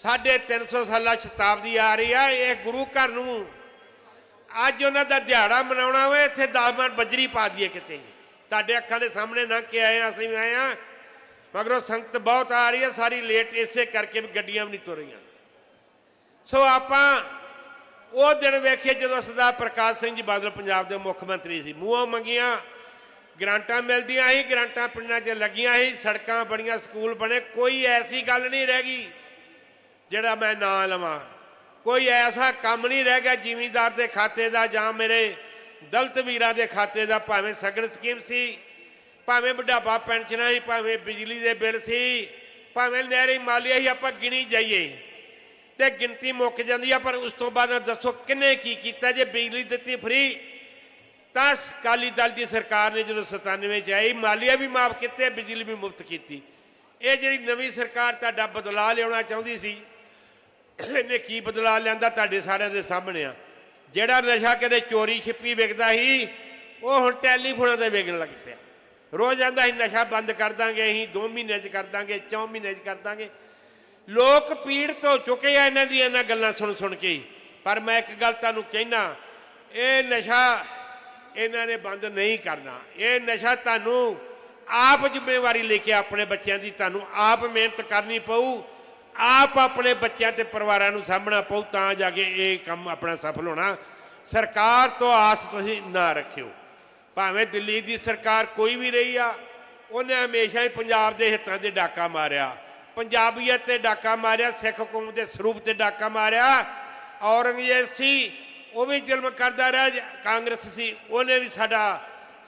ਸਾਢੇ 300 ਸਾਲਾ ਸ਼ਤਾਬਦੀ ਆ ਰਹੀ ਆ ਇਹ ਗੁਰੂ ਘਰ ਨੂੰ ਅੱਜ ਉਹਨਾਂ ਦਾ ਦਿਹਾੜਾ ਮਨਾਉਣਾ ਵੇ ਇੱਥੇ 10 ਮਿੰਟ ਬੱਜਰੀ ਪਾ ਦਈਏ ਕਿਤੇ। ਤੁਹਾਡੇ ਅੱਖਾਂ ਦੇ ਸਾਹਮਣੇ ਨਾ ਕੇ ਆਏ ਹਾਂ, ਅਸੀਂ ਵੀ ਆਏ ਆ। ਮਗਰੋਂ ਸੰਗਤ ਬਹੁਤ ਆ ਰਹੀ ਹੈ ਸਾਰੀ ਲੇਟ ਇਸੇ ਕਰਕੇ ਵੀ ਗੱਡੀਆਂ ਵੀ ਨਹੀਂ ਤੁਰ ਰਹੀਆਂ। ਸੋ ਆਪਾਂ ਉਹ ਦਿਨ ਵੇਖੇ ਜਦੋਂ ਸਰਦਾਰ ਪ੍ਰਕਾਸ਼ ਸਿੰਘ ਜੀ ਬਾਦਲ ਪੰਜਾਬ ਦੇ ਮੁੱਖ ਮੰਤਰੀ ਸੀ। ਮੂੰਹੋਂ ਮੰਗੀਆਂ, ਗ੍ਰਾਂਟਾਂ ਮਿਲਦੀਆਂ ਸੀ, ਗ੍ਰਾਂਟਾਂ ਪਿੰਡਾਂ 'ਚ ਲੱਗੀਆਂ ਸੀ, ਸੜਕਾਂ ਬਣੀਆਂ, ਸਕੂਲ ਬਣੇ, ਕੋਈ ਐਸੀ ਗੱਲ ਨਹੀਂ ਰਹਿ ਗਈ ਜਿਹੜਾ ਮੈਂ ਨਾਂ ਲਵਾਂ। ਕੋਈ ਐਸਾ ਕੰਮ ਨਹੀਂ ਰਹਿ ਗਿਆ, ਜ਼ਿਮੀਂਦਾਰ ਦੇ ਖਾਤੇ ਦਾ ਜਾਂ ਮੇਰੇ ਦਲਤ ਵੀਰਾਂ ਦੇ ਖਾਤੇ ਦਾ, ਭਾਵੇਂ ਸਗਨ ਸਕੀਮ ਸੀ, ਭਾਵੇਂ ਬੁਢਾਪਾ ਪੈਨਸ਼ਨਾਂ ਸੀ, ਭਾਵੇਂ ਬਿਜਲੀ ਦੇ ਬਿੱਲ ਸੀ, ਭਾਵੇਂ ਨਹਿਰੀ ਮਾਲੀਆ ਹੀ ਆਪਾਂ ਗਿਣੀ ਜਾਈਏ। ਤੇ ਗਿਣਤੀ ਮੁੱਕ ਜਾਂਦੀ ਆ, ਪਰ ਉਸ ਤੋਂ ਬਾਅਦ ਦੱਸੋ ਕਿੰਨੇ ਕੀ ਕੀਤਾ ਜੇ ਬਿਜਲੀ ਦਿੱਤੀ ਫ੍ਰੀ ਤਾਂ ਅਕਾਲੀ ਦਲ ਦੀ ਸਰਕਾਰ ਨੇ ਜਦੋਂ 97 ਚ ਆਈ, ਮਾਲੀਆ ਵੀ ਮਾਫ ਕੀਤੇ, ਬਿਜਲੀ ਵੀ ਮੁਫਤ ਕੀਤੀ। ਇਹ ਜਿਹੜੀ ਨਵੀਂ ਸਰਕਾਰ ਤੁਹਾਡਾ ਬਦਲਾਅ ਲਿਆਉਣਾ ਚਾਹੁੰਦੀ ਸੀ, ਇਹਨੇ ਕੀ ਬਦਲਾਅ ਲਿਆਂਦਾ ਤੁਹਾਡੇ ਸਾਰਿਆਂ ਦੇ ਸਾਹਮਣੇ ਆ। ਜਿਹੜਾ ਨਸ਼ਾ ਕਦੇ ਚੋਰੀ ਛਿੱਪੀ ਵਿਕਦਾ ਸੀ, ਉਹ ਹੁਣ ਟੈਲੀਫੋਨਾਂ ਤੇ ਵਿਕਣ ਲੱਗ ਪਿਆ। ਰੋਜ਼ ਆਂਦਾ ਸੀ, ਨਸ਼ਾ ਬੰਦ ਕਰ ਦਾਂਗੇ, ਅਸੀਂ 2 ਮਹੀਨੇ 'ਚ ਕਰ ਦਾਂਗੇ 4 ਮਹੀਨੇ 'ਚ ਕਰ ਦਾਂਗੇ। ਲੋਕ ਪੀੜਤ ਹੋ ਚੁੱਕੇ ਆ ਇਹਨਾਂ ਦੀਆਂ ਇਹਨਾਂ ਗੱਲਾਂ ਸੁਣ ਸੁਣ ਕੇ ਹੀ। ਪਰ ਮੈਂ ਇੱਕ ਗੱਲ ਤੁਹਾਨੂੰ ਕਹਿਣਾ ਇਹ ਨਸ਼ਾ ਇਹਨਾਂ ਨੇ ਬੰਦ ਨਹੀਂ ਕਰਨਾ। ਇਹ ਨਸ਼ਾ ਤੁਹਾਨੂੰ ਆਪ ਜ਼ਿੰਮੇਵਾਰੀ ਲੈ ਕੇ ਆਪਣੇ ਬੱਚਿਆਂ ਦੀ, ਤੁਹਾਨੂੰ ਆਪ ਮਿਹਨਤ ਕਰਨੀ ਪਊ। ਆਪ ਆਪਣੇ ਬੱਚਿਆਂ ਤੇ ਪਰਿਵਾਰਾਂ ਨੂੰ ਸਾਹਮਣਾ ਪਊ, ਤਾਂ ਜਾ ਕੇ ਇਹ ਕੰਮ ਆਪਣਾ ਸਫਲ ਹੋਣਾ। ਸਰਕਾਰ ਤੋਂ ਆਸ ਤੁਸੀਂ ਨਾ ਰੱਖਿਓ। ਭਾਵੇਂ ਦਿੱਲੀ ਦੀ ਸਰਕਾਰ ਕੋਈ ਵੀ ਰਹੀ ਆ, ਉਹਨੇ ਹਮੇਸ਼ਾ ਹੀ ਪੰਜਾਬ ਦੇ ਹਿੱਤਾਂ ਦੇ ਡਾਕਾ ਮਾਰਿਆ। ਪੰਜਾਬੀਅਤ ਤੇ ਡਾਕਾ ਮਾਰਿਆ, ਸਿੱਖ ਕੌਮ ਦੇ ਸਰੂਪ ਤੇ ਡਾਕਾ ਮਾਰਿਆ। ਔਰੰਗਜ਼ੇਬ ਸੀ, ਉਹ ਵੀ ਜ਼ੁਲਮ ਕਰਦਾ ਰਿਹਾ ਕਾਂਗਰਸ ਸੀ, ਉਹਨੇ ਵੀ ਸਾਡਾ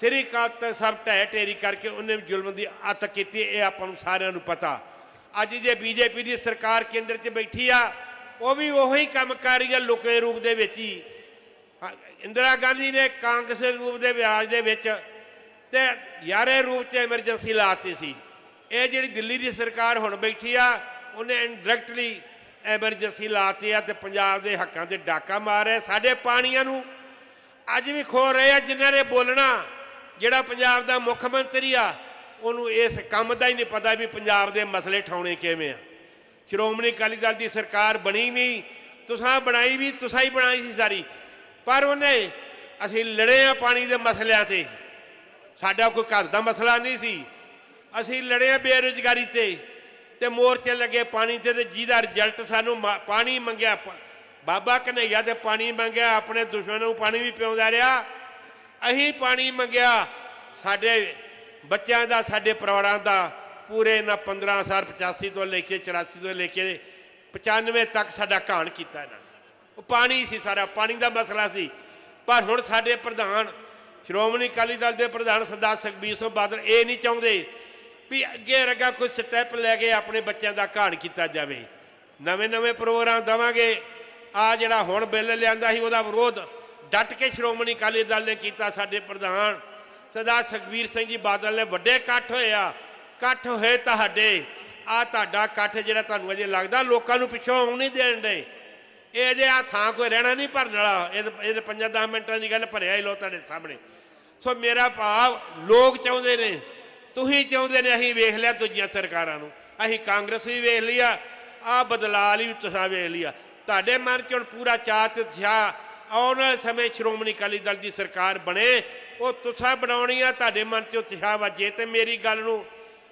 ਸ੍ਰੀ ਅਕਾਲ ਤਖਤ ਸਭ ਢਹਿ ਢੇਰੀ ਕਰਕੇ ਉਹਨੇ ਵੀ ਜ਼ੁਲਮ ਦੀ ਅੱਤ ਕੀਤੀ, ਇਹ ਆਪਾਂ ਨੂੰ ਸਾਰਿਆਂ ਨੂੰ ਪਤਾ। ਅੱਜ ਜੇ ਬੀਜੇਪੀ ਦੀ ਸਰਕਾਰ ਕੇਂਦਰ 'ਚ ਬੈਠੀ ਆ, ਉਹ ਵੀ ਉਹੀ ਕੰਮ ਕਰ ਰਹੀ ਆ ਲੁਕੇ ਰੂਪ ਦੇ ਵਿੱਚ ਹੀ। ਇੰਦਰਾ ਗਾਂਧੀ ਨੇ ਕਾਂਗਰਸ ਦੇ ਰੂਪ ਦੇ ਵਿਆਜ ਦੇ ਵਿੱਚ ਤੇ ਯਾਰੇ ਰੂਪ 'ਚ ਐਮਰਜੈਂਸੀ ਲਾਤੀ ਸੀ। ਇਹ ਜਿਹੜੀ ਦਿੱਲੀ ਦੀ ਸਰਕਾਰ ਹੁਣ ਬੈਠੀ ਆ, ਉਹਨੇ ਇਨਡਾਇਰੈਕਟਲੀ ਐਮਰਜੈਂਸੀ ਲਾਤੀ ਆ ਤੇ ਪੰਜਾਬ ਦੇ ਹੱਕਾਂ ਤੇ ਡਾਕਾ ਮਾਰ ਰਿਹਾ, ਸਾਡੇ ਪਾਣੀਆਂ ਨੂੰ ਅੱਜ ਵੀ ਖੋ ਰਹੇ ਆ, ਜਿਨ੍ਹਾਂ ਨੇ ਬੋਲਣਾ, ਜਿਹੜਾ ਪੰਜਾਬ ਦਾ ਮੁੱਖ ਮੰਤਰੀ ਆ, ਉਹਨੂੰ ਇਸ ਕੰਮ ਦਾ ਹੀ ਨਹੀਂ ਪਤਾ ਵੀ ਪੰਜਾਬ ਦੇ ਮਸਲੇ ਠਾਉਣੇ ਕਿਵੇਂ ਆ। ਸ਼੍ਰੋਮਣੀ ਅਕਾਲੀ ਦਲ ਦੀ ਸਰਕਾਰ ਬਣੀ ਵੀ, ਤੁਸਾਂ ਬਣਾਈ ਵੀ, ਤੁਸੀਂ ਹੀ ਬਣਾਈ ਸੀ ਸਾਰੀ, ਪਰ ਉਹਨੇ ਅਸੀਂ ਲੜੇ ਆ ਪਾਣੀ ਦੇ ਮਸਲਿਆਂ ਤੇ। ਸਾਡਾ ਕੋਈ ਘਰ ਦਾ ਮਸਲਾ ਨਹੀਂ ਸੀ। ਅਸੀਂ ਲੜੇ ਬੇਰੁਜ਼ਗਾਰੀ ਤੇ ਤੇ ਮੋਰਚੇ ਲੱਗੇ ਪਾਣੀ ਤੇ ਤੇ ਜਿਹਦਾ ਰਿਜ਼ਲਟ ਸਾਨੂੰ ਮਾ- ਪਾਣੀ ਮੰਗਿਆ, ਪ- ਬਾਬਾ ਕਨਈਆ ਤੇ ਪਾਣੀ ਮੰਗਿਆ, ਆਪਣੇ ਦੁਸ਼ਮਣ ਨੂੰ ਪਾਣੀ ਵੀ ਪਿਉਂਦਾ ਰਿਹਾ। ਅਸੀਂ ਪਾਣੀ ਮੰਗਿਆ, ਸਾਡੇ ਬੱਚਿਆਂ ਦਾ, ਸਾਡੇ ਪਰਿਵਾਰਾਂ ਦਾ, ਪੂਰੇ ਨਾ 15085 ਤੋਂ ਲੈ ਕੇ 84 ਤੋਂ ਲੈ ਕੇ 95 ਤੱਕ ਸਾਡਾ ਘਾਣ ਕੀਤਾ ਇਹਨਾਂ ਨੇ। ਉਹ ਪਾਣੀ ਸੀ ਸਾਰਾ, ਪਾਣੀ ਦਾ ਮਸਲਾ ਸੀ। ਪਰ ਹੁਣ ਸਾਡੇ ਪ੍ਰਧਾਨ, ਸ਼੍ਰੋਮਣੀ ਅਕਾਲੀ ਦਲ ਦੇ ਪ੍ਰਧਾਨ ਸਰਦਾਰ ਸੁਖਬੀਰ ਸਿੰਘ ਬਾਦਲ ਇਹ ਨਹੀਂ ਚਾਹੁੰਦੇ ਵੀ ਅੱਗੇ ਰਗਾ ਕੋਈ ਸਟੈਪ ਲੈ ਕੇ ਆਪਣੇ ਬੱਚਿਆਂ ਦਾ ਘਾੜ ਕੀਤਾ ਜਾਵੇ। ਨਵੇਂ ਨਵੇਂ ਪ੍ਰੋਗਰਾਮ ਦਵਾਂਗੇ। ਆ ਜਿਹੜਾ ਹੁਣ ਬਿੱਲ ਲਿਆਂਦਾ ਸੀ, ਉਹਦਾ ਵਿਰੋਧ ਡਟ ਕੇ ਸ਼੍ਰੋਮਣੀ ਅਕਾਲੀ ਦਲ ਨੇ ਕੀਤਾ, ਸਾਡੇ ਪ੍ਰਧਾਨ ਸਰਦਾਰ ਸੁਖਬੀਰ ਸਿੰਘ ਜੀ ਬਾਦਲ ਨੇ ਵੱਡੇ ਇਕੱਠ ਹੋਇਆ ਇਕੱਠ ਹੋਏ ਤੁਹਾਡੇ। ਆ ਤੁਹਾਡਾ ਇਕੱਠ ਜਿਹੜਾ ਤੁਹਾਨੂੰ ਅਜੇ ਲੱਗਦਾ, ਲੋਕਾਂ ਨੂੰ ਪਿੱਛੋਂ ਆਉਣ ਨਹੀਂ ਦੇਣ ਦੇ। ਇਹ ਜੇ ਆ ਥਾਂ ਕੋਈ ਰਹਿਣਾ ਨਹੀਂ ਭਰਨ ਵਾਲਾ। ਇਹ ਇਹਦੇ 5-10 ਮਿੰਟਾਂ ਦੀ ਗੱਲ ਭਰਿਆ ਹੀ ਲੋ ਤੁਹਾਡੇ ਸਾਹਮਣੇ। ਸੋ ਮੇਰਾ ਭਾਵ, ਲੋਕ ਚਾਹੁੰਦੇ ਨੇ ਤੁਸੀਂ ਚਾਹੁੰਦੇ ਨੇ ਅਸੀਂ ਵੇਖ ਲਿਆ ਦੂਜੀਆਂ ਸਰਕਾਰਾਂ ਨੂੰ। ਅਸੀਂ ਕਾਂਗਰਸ ਵੀ ਵੇਖ ਲਿਆ ਆ ਬਦਲਾਅ ਲਈ ਵੀ ਤੁਸੀਂ ਵੇਖ ਲਿਆ ਤੁਹਾਡੇ ਮਨ 'ਚ ਹੁਣ ਪੂਰਾ ਚਾਹ ਤੇ ਉਤਸ਼ਾਹ, ਆਉਣ ਵਾਲੇ ਸਮੇਂ ਸ਼੍ਰੋਮਣੀ ਅਕਾਲੀ ਦਲ ਦੀ ਸਰਕਾਰ ਬਣੇ, ਉਹ ਤੁਸੀਂ ਬਣਾਉਣੀ ਆ ਤੁਹਾਡੇ ਮਨ 'ਚ ਉਤਸ਼ਾਹ ਵੱਜੇ। ਤੇ ਮੇਰੀ ਗੱਲ ਨੂੰ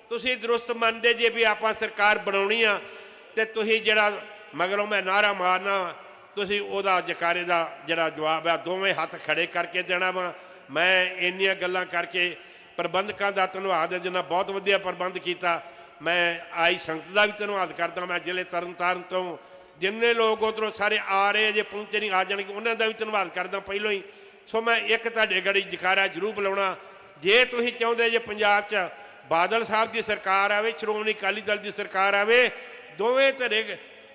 ਤੁਸੀਂ ਦਰੁਸਤ ਮੰਨਦੇ ਜੇ ਵੀ ਆਪਾਂ ਸਰਕਾਰ ਬਣਾਉਣੀ ਆ, ਤੇ ਤੁਸੀਂ ਜਿਹੜਾ ਮਗਰੋਂ ਮੈਂ ਨਾਰਾ ਮਾਰਨਾ, ਤੁਸੀਂ ਉਹਦਾ ਜਕਾਰੇ ਦਾ ਜਿਹੜਾ ਜਵਾਬ ਆ, ਦੋਵੇਂ ਹੱਥ ਖੜੇ ਕਰਕੇ ਦੇਣਾ ਵਾ। ਮੈਂ ਇੰਨੀਆਂ ਗੱਲਾਂ ਕਰਕੇ ਪ੍ਰਬੰਧਕਾਂ ਦਾ ਧੰਨਵਾਦ ਹੈ, ਜਿਨ੍ਹਾਂ ਬਹੁਤ ਵਧੀਆ ਪ੍ਰਬੰਧ ਕੀਤਾ। ਮੈਂ ਆਈ ਸੰਗਤ ਦਾ ਵੀ ਧੰਨਵਾਦ ਕਰਦਾ ਮੈਂ ਜ਼ਿਲ੍ਹੇ ਤਰਨਤਾਰਨ ਤੋਂ। ਜਿੰਨੇ ਲੋਕ ਉਧਰੋਂ ਸਾਰੇ ਆ ਰਹੇ ਜੇ ਪਹੁੰਚੇ ਨਹੀਂ, ਆ ਜਾਣਗੇ, ਉਹਨਾਂ ਦਾ ਵੀ ਧੰਨਵਾਦ ਕਰਦਾ ਪਹਿਲਾਂ ਹੀ। ਸੋ ਮੈਂ ਇੱਕ ਤੁਹਾਡੇ ਗੜੀ ਜਕਾਰਾ ਜ਼ਰੂਰ ਬੁਲਾਉਣਾ। ਜੇ ਤੁਸੀਂ ਚਾਹੁੰਦੇ ਜੇ ਪੰਜਾਬ 'ਚ ਬਾਦਲ ਸਾਹਿਬ ਦੀ ਸਰਕਾਰ ਆਵੇ, ਸ਼੍ਰੋਮਣੀ ਅਕਾਲੀ ਦਲ ਦੀ ਸਰਕਾਰ ਆਵੇ, ਦੋਵੇਂ ਧਰੇ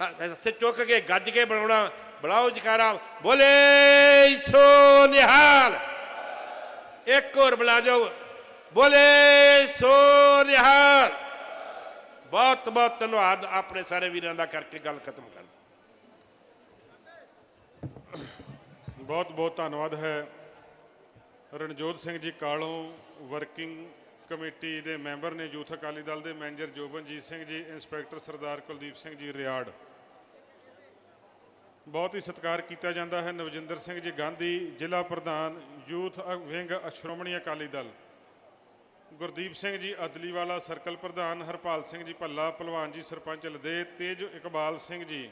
ਹੱਥੇ ਚੁੱਕ ਕੇ ਗੱਜ ਕੇ ਬਣਾਉਣਾ ਬੁਲਾਓ ਜਕਾਰਾ ਬੋਲੇ ਸੋ ਨਿਹਾਲ। ਇੱਕ ਹੋਰ ਬੁਲਾ ਜਾਓ ਬੋਲੇ ਸੋ ਨਿਹਾਲ। ਬਹੁਤ ਬਹੁਤ ਧੰਨਵਾਦ ਆਪਣੇ ਸਾਰੇ ਵੀਰਾਂ ਦਾ ਕਰਕੇ ਗੱਲ ਖਤਮ ਕਰ ਬਹੁਤ ਬਹੁਤ ਧੰਨਵਾਦ ਹੈ ਰਣਜੋਤ ਸਿੰਘ ਜੀ ਕਾਲੋਂ, ਵਰਕਿੰਗ ਕਮੇਟੀ ਦੇ ਮੈਂਬਰ ਨੇ, ਯੂਥ ਅਕਾਲੀ ਦਲ ਦੇ ਮੈਨੇਜਰ ਜੋਬਨਜੀਤ ਸਿੰਘ ਜੀ, ਇੰਸਪੈਕਟਰ ਸਰਦਾਰ ਕੁਲਦੀਪ ਸਿੰਘ ਜੀ ਰਿਆੜ। ਬਹੁਤ ਹੀ ਸਤਿਕਾਰ ਕੀਤਾ ਜਾਂਦਾ ਹੈ ਨਵਜਿੰਦਰ ਸਿੰਘ ਜੀ ਗਾਂਧੀ, ਜ਼ਿਲ੍ਹਾ ਪ੍ਰਧਾਨ, youth wing Shiromani Akali Dal. Gurdeep Singh ji Adliwala, circle ਪ੍ਰਧਾਨ, ਹਰਪਾਲ ਸਿੰਘ ਜੀ ਭੱਲਾ ਭਲਵਾਨ ਜੀ ਸਰਪੰਚ ਲਦੇ ਤੇਜ ਇਕਬਾਲ ਸਿੰਘ ਜੀ,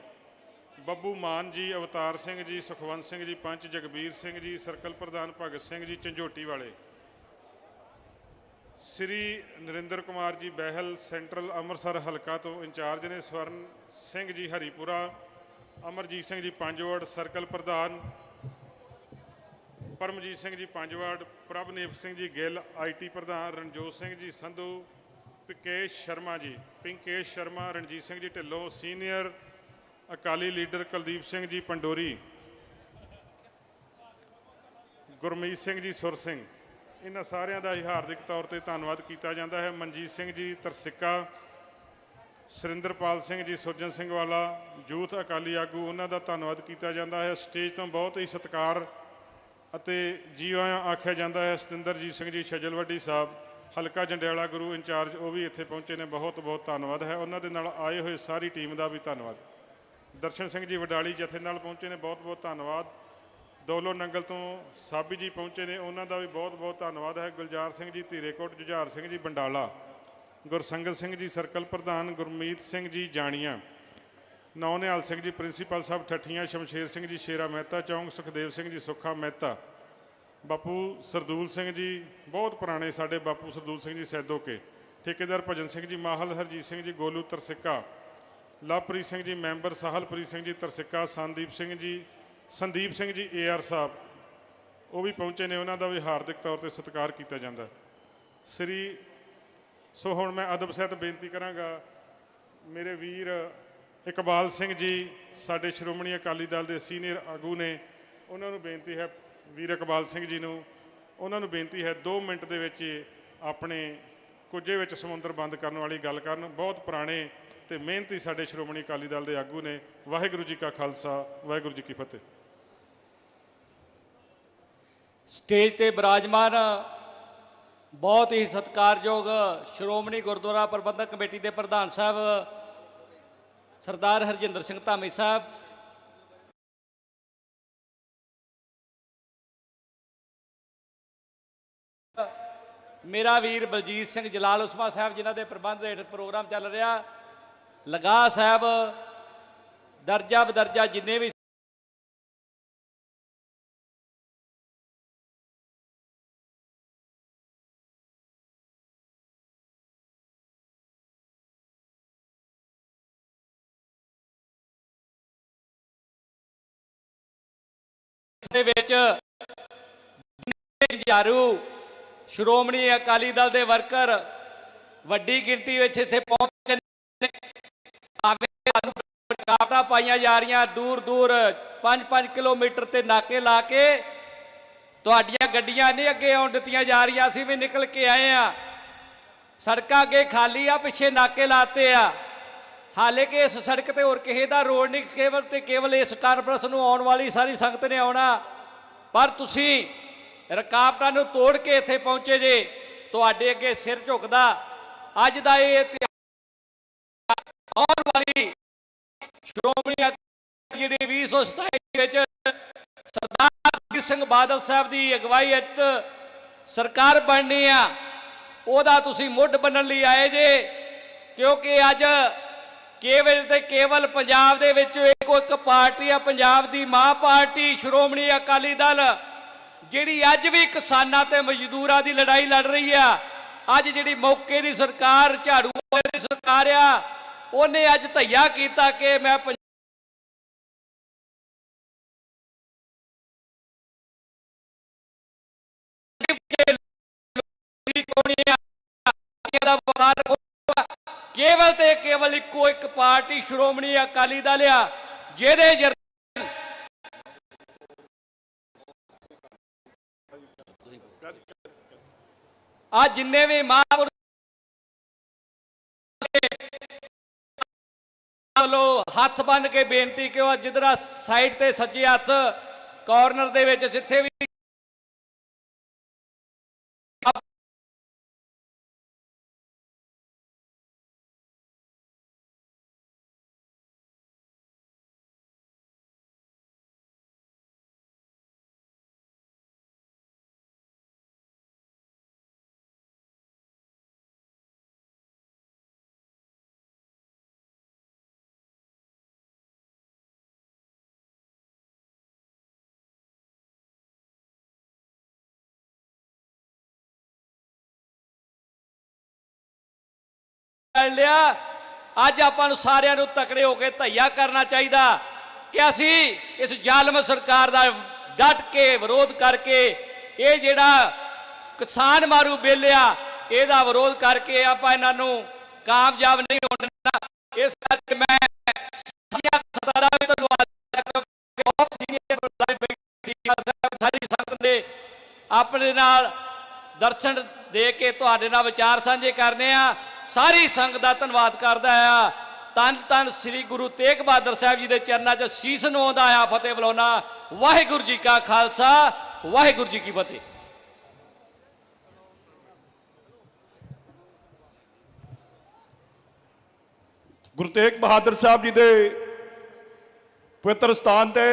ਬੱਬੂ ਮਾਨ ਜੀ, ਅਵਤਾਰ ਸਿੰਘ ਜੀ, ਸੁਖਵੰਤ ਸਿੰਘ ਜੀ, ਪੰਚ ਜਗਬੀਰ ਸਿੰਘ ਜੀ, ਸਰਕਲ ਪ੍ਰਧਾਨ ਭਗਤ ਸਿੰਘ ਜੀ, ਝੰਜੋਟੀ ਵਾਲੇ। ਸ੍ਰੀ ਨਰਿੰਦਰ ਕੁਮਾਰ ਜੀ ਬਹਿਲ, ਸੈਂਟਰਲ ਅੰਮ੍ਰਿਤਸਰ ਹਲਕਾ ਤੋਂ ਇੰਚਾਰਜ ਨੇ ਸਵਰਨ ਸਿੰਘ ਜੀ ਹਰੀਪੁਰਾ, ਅਮਰਜੀਤ ਸਿੰਘ ਜੀ ਪੰਜਵੜ, ਸਰਕਲ ਪ੍ਰਧਾਨ ਪਰਮਜੀਤ ਸਿੰਘ ਜੀ ਪੰਜਵਾੜ, ਪ੍ਰਭਨੇਪ ਸਿੰਘ ਜੀ ਗਿੱਲ ਆਈਟੀ ਪ੍ਰਧਾਨ ਰਣਜੋਤ ਸਿੰਘ ਜੀ ਸੰਧੂ, ਪਿਕੇਸ਼ ਸ਼ਰਮਾ ਜੀ। ਪਿੰਕੇਸ਼ Sharma, Ranjit Singh ji Dhillon, senior Akali leader Kuldeep Singh ji Pandori. ਗੁਰਮੀਤ ਸਿੰਘ ਜੀ ਸੁਰ ਸਿੰਘ। ਇਹਨਾਂ ਸਾਰਿਆਂ ਦਾ ਹੀ ਹਾਰਦਿਕ ਤੌਰ ਤੇ ਧੰਨਵਾਦ ਕੀਤਾ ਜਾਂਦਾ ਹੈ। ਮਨਜੀਤ ਸਿੰਘ ਜੀ ਤਰਸਿੱਕਾ, ਸੁਰਿੰਦਰਪਾਲ ਸਿੰਘ ਜੀ ਸੁਰਜਨ ਸਿੰਘ ਵਾਲਾ ਯੂਥ ਅਕਾਲੀ ਆਗੂ, ਉਹਨਾਂ ਦਾ ਧੰਨਵਾਦ ਕੀਤਾ ਜਾਂਦਾ ਹੈ। ਸਟੇਜ ਤੋਂ ਬਹੁਤ ਹੀ ਸਤਿਕਾਰ ਅਤੇ ਜੀਓ ਆਖਿਆ ਜਾਂਦਾ ਹੈ, ਸਤਿੰਦਰਜੀਤ ਸਿੰਘ ਜੀ ਛਜਲਵੱਡੀ ਸਾਹਿਬ, ਹਲਕਾ ਜੰਡਿਆਲਾ ਗੁਰੂ ਇੰਚਾਰਜ, ਉਹ ਵੀ ਇੱਥੇ ਪਹੁੰਚੇ ਨੇ, ਬਹੁਤ ਬਹੁਤ ਧੰਨਵਾਦ ਹੈ। ਉਹਨਾਂ ਦੇ ਨਾਲ ਆਏ ਹੋਏ ਸਾਰੀ ਟੀਮ ਦਾ ਵੀ ਧੰਨਵਾਦ। ਦਰਸ਼ਨ ਸਿੰਘ ਜੀ ਵਡਾਲੀ ਜਥੇ ਨਾਲ ਪਹੁੰਚੇ ਨੇ, ਬਹੁਤ ਬਹੁਤ ਧੰਨਵਾਦ। ਦੋਲੋ ਨੰਗਲ ਤੋਂ ਸਾਬੀ ਜੀ ਪਹੁੰਚੇ ਨੇ, ਉਹਨਾਂ ਦਾ ਵੀ ਬਹੁਤ ਬਹੁਤ ਧੰਨਵਾਦ ਹੈ। ਗੁਲਜ਼ਾਰ ਸਿੰਘ ਜੀ, ਧੀਰੇਕੋਟ, ਜੁਝਾਰ ਸਿੰਘ ਜੀ, ਬੰਡਾਲਾ। ਗੁਰਸੰਗਤ ਸਿੰਘ ਜੀ, ਸਰਕਲ ਪ੍ਰਧਾਨ, ਗੁਰਮੀਤ ਸਿੰਘ ਜੀ, ਜਾਣੀਆਂ। ਨੌਨਿਹਾਲ ਸਿੰਘ ਜੀ ਪ੍ਰਿੰਸੀਪਲ ਸਾਹਿਬ ਠੱਠੀਆਂ ਸ਼ਮਸ਼ੇਰ ਸਿੰਘ ਜੀ ਸ਼ੇਰਾ ਮਹਿਤਾ ਚੌਂਕ ਸੁਖਦੇਵ ਸਿੰਘ ਜੀ ਸੁੱਖਾ ਮਹਿਤਾ ਬਾਪੂ ਸਰਦੂਲ ਸਿੰਘ ਜੀ ਬਹੁਤ ਪੁਰਾਣੇ ਸਾਡੇ ਬਾਪੂ ਸਰਦੂਲ ਸਿੰਘ ਜੀ ਸੈਦੋਕੇ ਠੇਕੇਦਾਰ ਭਜਨ ਸਿੰਘ ਜੀ ਮਾਹਲ ਹਰਜੀਤ ਸਿੰਘ ਜੀ ਗੋਲੂ ਤਰਸਿੱਕਾ ਲਵਪ੍ਰੀਤ ਸਿੰਘ ਜੀ ਮੈਂਬਰ ਸਾਹਲਪ੍ਰੀਤ ਸਿੰਘ ਜੀ ਤਰਸਿੱਕਾ ਸੰਦੀਪ ਸਿੰਘ ਜੀ ਸੰਦੀਪ ਸਿੰਘ ਜੀ ਏਆਰ ਸਾਹਿਬ ਉਹ ਵੀ ਪਹੁੰਚੇ ਨੇ ਉਹਨਾਂ ਦਾ ਵੀ ਹਾਰਦਿਕ ਤੌਰ ਤੇ ਸਤਿਕਾਰ ਕੀਤਾ ਜਾਂਦਾ ਸ੍ਰੀ ਸੋ ਹੁਣ ਮੈਂ ਅਦਬ ਸਹਿਤ ਬੇਨਤੀ ਕਰਾਂਗਾ ਮੇਰੇ ਵੀਰ ਇਕਬਾਲ ਸਿੰਘ ਜੀ, ਸਾਡੇ ਸ਼੍ਰੋਮਣੀ ਅਕਾਲੀ ਦਲ ਦੇ ਸੀਨੀਅਰ ਆਗੂ ਨੇ, ਉਹਨਾਂ ਨੂੰ ਬੇਨਤੀ ਹੈ, ਵੀਰ ਇਕਬਾਲ ਸਿੰਘ ਜੀ ਨੂੰ, ਉਹਨਾਂ ਨੂੰ ਬੇਨਤੀ ਹੈ 2 ਮਿੰਟ ਦੇ ਵਿੱਚ ਆਪਣੇ ਕੁਝੇ ਵਿੱਚ ਸਮੁੰਦਰ ਬੰਦ ਕਰਨ ਵਾਲੀ ਗੱਲ ਕਰਨ। ਬਹੁਤ ਪੁਰਾਣੇ ਤੇ ਮਿਹਨਤੀ ਸਾਡੇ ਸ਼੍ਰੋਮਣੀ ਅਕਾਲੀ ਦਲ ਦੇ ਆਗੂ ਨੇ। ਵਾਹਿਗੁਰੂ ਜੀ ਕਾ ਖਾਲਸਾ, ਵਾਹਿਗੁਰੂ ਜੀ ਕੀ ਫਤਿਹ। ਸਟੇਜ ਤੇ ਬਿਰਾਜਮਾਨ, ਬਹੁਤ ਹੀ ਸਤਿਕਾਰਯੋਗ ਸ਼੍ਰੋਮਣੀ ਗੁਰਦੁਆਰਾ ਪ੍ਰਬੰਧਕ ਕਮੇਟੀ ਦੇ ਪ੍ਰਧਾਨ ਸਾਹਿਬ ਸਰਦਾਰ ਹਰਜਿੰਦਰ ਸਿੰਘ ਧਾਮੀ ਸਾਹਿਬ। ਮੇਰਾ ਵੀਰ ਬਲਜੀਤ ਸਿੰਘ ਜਲਾਲ ਉਸਮਾ ਸਾਹਿਬ ਜਿਨ੍ਹਾਂ ਦੇ ਪ੍ਰਬੰਧ ਹੇਠ ਪ੍ਰੋਗਰਾਮ ਚੱਲ ਰਿਹਾ। ਲਗਾ ਸਾਹਿਬ, ਦਰਜਾ ਬਦਰਜਾ ਜਿੰਨੇ ਵੀ ਦੇ ਵਿੱਚ ਜਾਰੂ, ਸ਼੍ਰੋਮਣੀ ਅਕਾਲੀ ਦਲ ਦੇ ਵਰਕਰ, ਵੱਡੀ ਗਿਣਤੀ ਵਿੱਚ ਇੱਥੇ ਪਹੁੰਚੇ ਨੇ। ਭਾਵੇਂ ਪਾਈਆਂ ਜਾ ਰਹੀਆਂ ਦੂਰ ਦੂਰ 5-5 ਕਿਲੋਮੀਟਰ ਤੇ ਨਾਕੇ ਲਾ ਕੇ ਤੁਹਾਡੀਆਂ ਗੱਡੀਆਂ ਨਹੀਂ ਅੱਗੇ ਆਉਣ ਦਿੱਤੀਆਂ ਜਾ ਰਹੀਆਂ, ਅਸੀਂ ਵੀ ਨਿਕਲ ਕੇ ਆਏ ਆ ਸੜਕਾਂ ਅੱਗੇ ਖਾਲੀ ਆ, ਪਿੱਛੇ ਨਾਕੇ ਲਾਤੇ ਆ। ਹਾਲੇ ਕਿ ਇਸ ਸੜਕ ਤੇ ਹੋਰ ਕਿਸੇ ਦਾ ਰੋਡ ਨਹੀਂ, ਕੇਵਲ ਤੇ ਕੇਵਲ ਇਸ ਕਾਨਫਰੰਸ ਨੂੰ ਆਉਣ ਵਾਲੀ ਸਾਰੀ ਸੰਗਤ ਨੇ ਆਉਣਾ। ਪਰ ਤੁਸੀਂ ਰਕਾਵਟਾਂ ਨੂੰ ਤੋੜ ਕੇ ਇੱਥੇ ਪਹੁੰਚੇ ਜੇ, ਤੁਹਾਡੇ ਅੱਗੇ ਸਿਰ ਝੁਕਦਾ। ਅੱਜ ਦਾ ਇਹ ਇਤਿਹਾਸ ਆਉਣ ਵਾਲੀ ਸ਼੍ਰੋਮਣੀ ਅਕਾਲੀ ਜਿਹੜੀ 2027 ਵਿੱਚ ਸਰਦਾਰ ਜਗਜੀਤ ਸਿੰਘ ਬਾਦਲ ਸਾਹਿਬ ਦੀ ਅਗਵਾਈ ਹੇਠ ਸਰਕਾਰ ਬਣਨੀ ਆ। ਉਹਦਾ ਤੁਸੀਂ ਮੁੱਢ ਬੰਨਣ ਲਈ ਆਏ ਜੇ, ਕਿਉਂਕਿ ਅੱਜ ਕੇਵਲ ਤੇ ਕੇਵਲ ਪੰਜਾਬ ਦੇ ਵਿੱਚ ਇੱਕੋ ਇੱਕ ਪਾਰਟੀ ਆ, ਪੰਜਾਬ ਦੀ ਮਾਂ ਪਾਰਟੀ, ਸ਼੍ਰੋਮਣੀ ਅਕਾਲੀ ਦਲ, ਜਿਹੜੀ ਅੱਜ ਵੀ ਕਿਸਾਨਾਂ ਤੇ ਮਜ਼ਦੂਰਾਂ ਦੀ ਲੜਾਈ ਲੜ ਰਹੀ ਆ। ਅੱਜ ਜਿਹੜੀ ਮੌਕੇ ਦੀ ਸਰਕਾਰ, ਝਾੜੂ ਵਾਲੇ ਦੀ ਸਰਕਾਰ ਆ, ਉਹਨੇ ਅੱਜ ਧਈਆ ਕੀਤਾ ਕਿ ਮੈਂ ਪੰਜ- ਦੀ ਵਕਾਰ ਕੇਵਲ ਤੇ ਕੇਵਲ ਇੱਕੋ ਇੱਕ ਪਾਰਟੀ ਸ਼੍ਰੋਮਣੀ ਅਕਾਲੀ ਦਲ ਆ, ਜਿਹਦੇ ਜਰ ਆ ਜਿੰਨੇ ਵੀ ਮਹਾਂਪੁਰ ਲੋ ਹੱਥ ਬੰਨ ਕੇ ਬੇਨਤੀ ਕਿਉਂ ਜਿੱਧਰ ਸਾਈਡ ਤੇ ਸੱਜੇ ਹੱਥ ਕਾਰਨਰ ਦੇ ਵਿੱਚ ਜਿੱਥੇ ਵੀ ਕਰ ਲਿਆ। ਅੱਜ ਆਪਾਂ ਨੂੰ ਸਾਰਿਆਂ ਨੂੰ ਤਕੜੇ ਹੋ ਕੇ ਧਈਆ ਕਰਨਾ ਚਾਹੀਦਾ ਕਿ ਅਸੀਂ ਇਸ ਜ਼ਾਲਮ ਸਰਕਾਰ ਦਾ ਡਟ ਕੇ ਵਿਰੋਧ ਕਰਕੇ ਇਹ ਜਿਹੜਾ ਕਿਸਾਨ ਮਾਰੂ ਬਿੱਲ ਆ, ਇਹਦਾ ਵਿਰੋਧ ਕਰਕੇ ਆਪਾਂ ਇਹਨਾਂ ਨੂੰ ਕਾਮਯਾਬ ਨਹੀਂ ਹੋਣ ਦੇਣਾ। ਇਸ ਕਰਕੇ ਮੈਂ ਸਾਰੀਆਂ ਸਤਾਰਾ ਵੀ ਧੰਨਵਾਦ ਕਿ ਬਹੁਤ ਸੀਨੀਅਰ ਬੈਠੀ ਸਾਹਿਬ ਸਾਰੀ ਸੰਗਤ ਨੇ ਆਪਣੇ ਨਾਲ ਦਰਸ਼ਨ ਦੇ ਕੇ ਤੁਹਾਡੇ ਨਾਲ ਵਿਚਾਰ ਸਾਂਝੇ ਕਰਨੇ ਆ। ਸਾਰੀ ਸੰਗਤ ਦਾ ਧੰਨਵਾਦ ਕਰਦਾ ਆ। ਤਨ ਤਨ ਸ੍ਰੀ ਗੁਰੂ ਤੇਗ ਬਹਾਦਰ ਸਾਹਿਬ ਜੀ ਦੇ ਚਰਨਾਂ 'ਚ ਸੀਸ ਨਵਾਉਂਦਾ ਆ ਫਤਿਹ ਬੁਲਾਉਣਾ। ਵਾਹਿਗੁਰੂ ਜੀ ਕਾ ਖਾਲਸਾ, ਵਾਹਿਗੁਰੂ ਜੀ ਕੀ ਫਤਿਹ। ਗੁਰੂ ਤੇਗ ਬਹਾਦਰ ਸਾਹਿਬ ਜੀ ਦੇ ਪਵਿੱਤਰ ਸਥਾਨ ਤੇ